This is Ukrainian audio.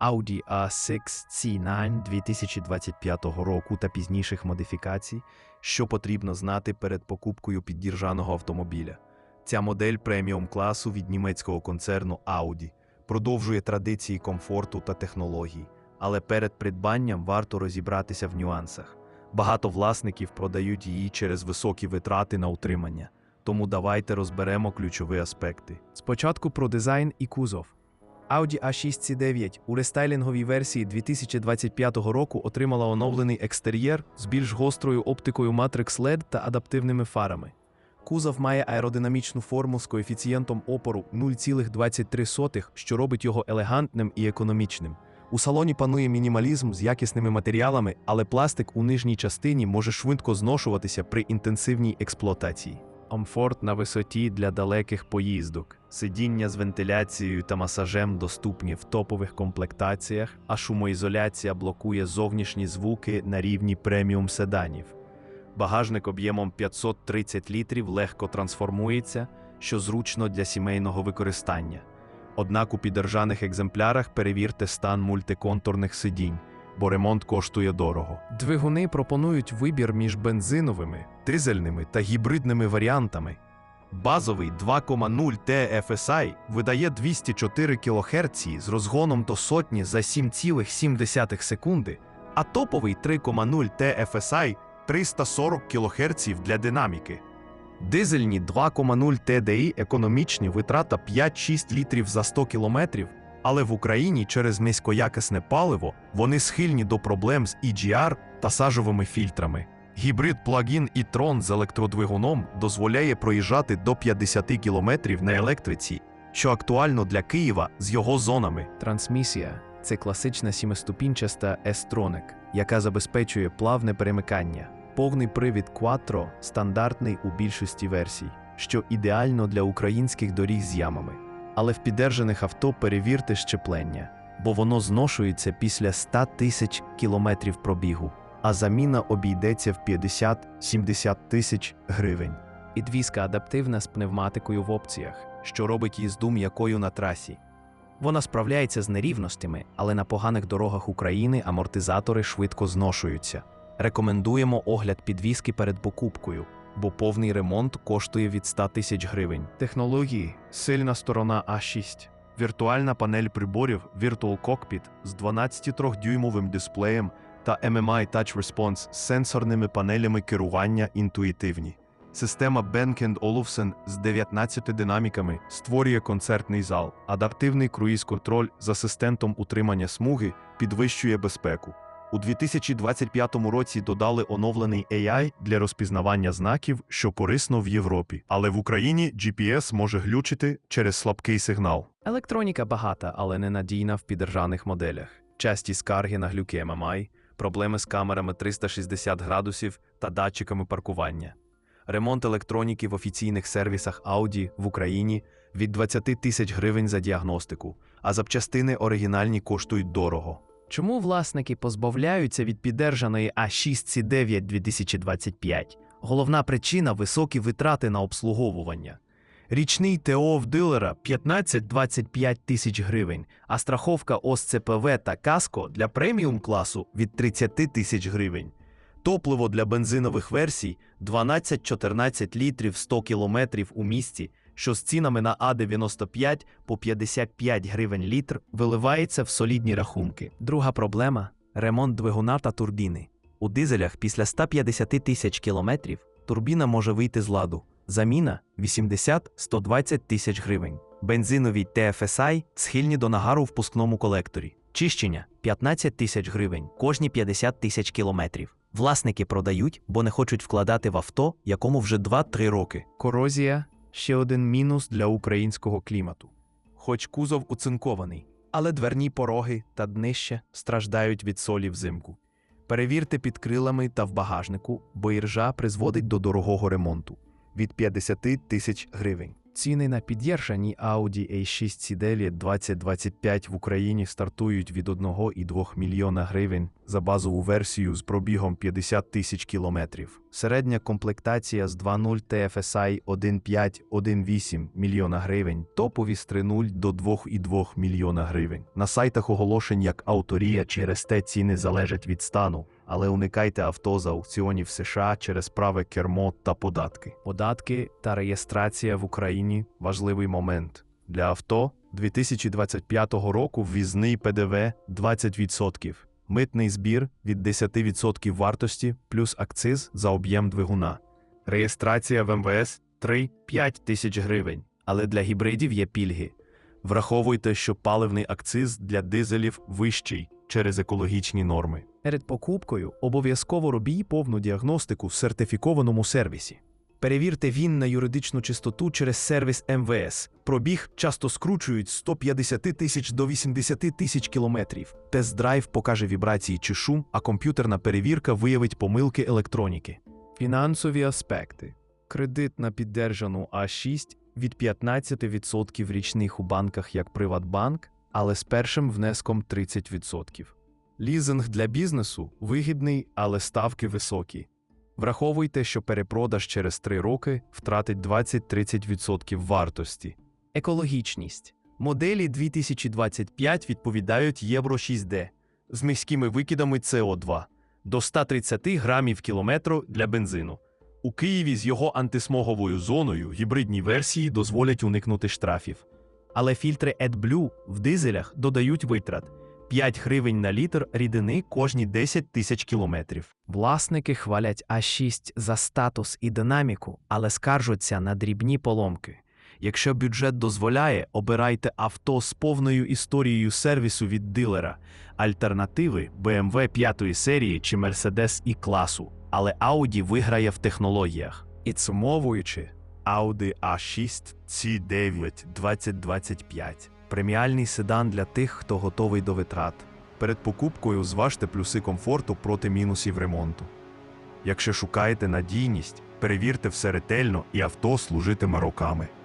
Audi A6 C9 2025 року та пізніших модифікацій, що потрібно знати перед покупкою піддіржаного автомобіля. Ця модель преміум класу від німецького концерну Audi продовжує традиції комфорту та технологій, але перед придбанням варто розібратися в нюансах. Багато власників продають її через високі витрати на утримання. Тому давайте розберемо ключові аспекти. Спочатку про дизайн і кузов. Audi A6 C9 у рестайлінговій версії 2025 року отримала оновлений екстер'єр з більш гострою оптикою Matrix LED та адаптивними фарами. Кузов має аеродинамічну форму з коефіцієнтом опору 0,23, що робить його елегантним і економічним. У салоні панує мінімалізм з якісними матеріалами, але пластик у нижній частині може швидко зношуватися при інтенсивній експлуатації. Комфорт на висоті для далеких поїздок. Сидіння з вентиляцією та масажем доступні в топових комплектаціях, а шумоізоляція блокує зовнішні звуки на рівні преміум седанів. Багажник об'ємом 530 літрів легко трансформується, що зручно для сімейного використання. Однак у підержаних екземплярах перевірте стан мультиконтурних сидінь, бо ремонт коштує дорого. Двигуни пропонують вибір між бензиновими, дизельними та гібридними варіантами. Базовий 2,0 TFSI видає 204 кГц з розгоном до сотні за 7,7 секунди, а топовий 3,0 TFSI 340 кГц для динаміки. Дизельні 2,0 TDI економічні витрата 5-6 літрів за 100 км, але в Україні через низькоякісне паливо вони схильні до проблем з EGR та сажовими фільтрами. Гібрид плагін і трон з електродвигуном дозволяє проїжджати до 50 км на електриці, що актуально для Києва з його зонами. Трансмісія це класична сімиступінчаста S-Tronic, яка забезпечує плавне перемикання. Повний привід Quattro стандартний у більшості версій, що ідеально для українських доріг з ямами. Але в підержаних авто перевірте щеплення, бо воно зношується після 100 тисяч кілометрів пробігу, а заміна обійдеться в 50-70 тисяч гривень. Підвізка адаптивна з пневматикою в опціях, що робить їзду м'якою на трасі. Вона справляється з нерівностями, але на поганих дорогах України амортизатори швидко зношуються. Рекомендуємо огляд підвіски перед покупкою, бо повний ремонт коштує від 100 тисяч гривень. Технології сильна сторона А6. Віртуальна панель приборів Virtual Cockpit з 12-3-дюймовим дисплеєм та MMI Touch Response з сенсорними панелями керування інтуїтивні. Система Bang Olufsen з 19 динаміками створює концертний зал, адаптивний круїз-контроль з асистентом утримання смуги підвищує безпеку. У 2025 році додали оновлений AI для розпізнавання знаків, що корисно в Європі. Але в Україні GPS може глючити через слабкий сигнал. Електроніка багата, але ненадійна в підержаних моделях. Часті скарги на глюки MMI, проблеми з камерами 360 градусів та датчиками паркування. Ремонт електроніки в офіційних сервісах Audi в Україні від 20 тисяч гривень за діагностику, а запчастини оригінальні коштують дорого. Чому власники позбавляються від підержаної А6C9 2025? Головна причина високі витрати на обслуговування. Річний ТО в дилера 15-25 тисяч гривень, а страховка ОСЦПВ та каско для преміум класу від 30 тисяч гривень. Топливо для бензинових версій 12-14 літрів 100 кілометрів у місті, що з цінами на А95 по 55 гривень літр виливається в солідні рахунки. Друга проблема ремонт двигуна та турбіни. У дизелях після 150 тисяч кілометрів турбіна може вийти з ладу. Заміна 80-120 тисяч гривень. Бензинові TFSI схильні до нагару в впускному колекторі. Чищення 15 тисяч гривень кожні 50 тисяч кілометрів. Власники продають, бо не хочуть вкладати в авто, якому вже 2-3 роки. Корозія ще один мінус для українського клімату. Хоч кузов уцинкований, але дверні пороги та днище страждають від солі взимку. Перевірте під крилами та в багажнику, бо іржа призводить до дорогого ремонту від 50 тисяч гривень. Ціни на піддержані Audi A6 C9 2025 в Україні стартують від 1,2 мільйона гривень за базову версію з пробігом 50 тисяч кілометрів. Середня комплектація з 2.0 TFSI 1.5-1.8 мільйона гривень, топові з 3.0 до 2,2 мільйона гривень. На сайтах оголошень як авторія через те ціни залежать від стану, але уникайте авто з аукціонів США через праве кермо та податки. Податки та реєстрація в Україні важливий момент. Для авто 2025 року ввізний ПДВ 20%, митний збір від 10% вартості плюс акциз за об'єм двигуна. Реєстрація в МВС 3-5 тисяч гривень, але для гібридів є пільги. Враховуйте, що паливний акциз для дизелів вищий через екологічні норми. Перед покупкою обов'язково робіть повну діагностику в сертифікованому сервісі. Перевірте він на юридичну чистоту через сервіс МВС. Пробіг часто скручують з 150 тисяч до 80 тисяч кілометрів. Тест-драйв покаже вібрації чи шум, а комп'ютерна перевірка виявить помилки електроніки. Фінансові аспекти. Кредит на піддержану А6 від 15% річних у банках як Приватбанк, але з першим внеском 30%. Лізинг для бізнесу вигідний, але ставки високі. Враховуйте, що перепродаж через 3 роки втратить 20-30% вартості. Екологічність. Моделі 2025 відповідають Євро 6D з низькими викидами СО2 до 130 грамів кілометру для бензину. У Києві з його антисмоговою зоною гібридні версії дозволять уникнути штрафів. Але фільтри AdBlue в дизелях додають витрат 5 гривень на літр рідини кожні 10 тисяч кілометрів. Власники хвалять А6 за статус і динаміку, але скаржуться на дрібні поломки. Якщо бюджет дозволяє, обирайте авто з повною історією сервісу від дилера, альтернативи BMW 5 серії чи Mercedes і класу, але Audi виграє в технологіях. І Підсумовуючи, Audi A6 C9 2025 преміальний седан для тих, хто готовий до витрат. Перед покупкою зважте плюси комфорту проти мінусів ремонту. Якщо шукаєте надійність, перевірте все ретельно і авто служитиме роками.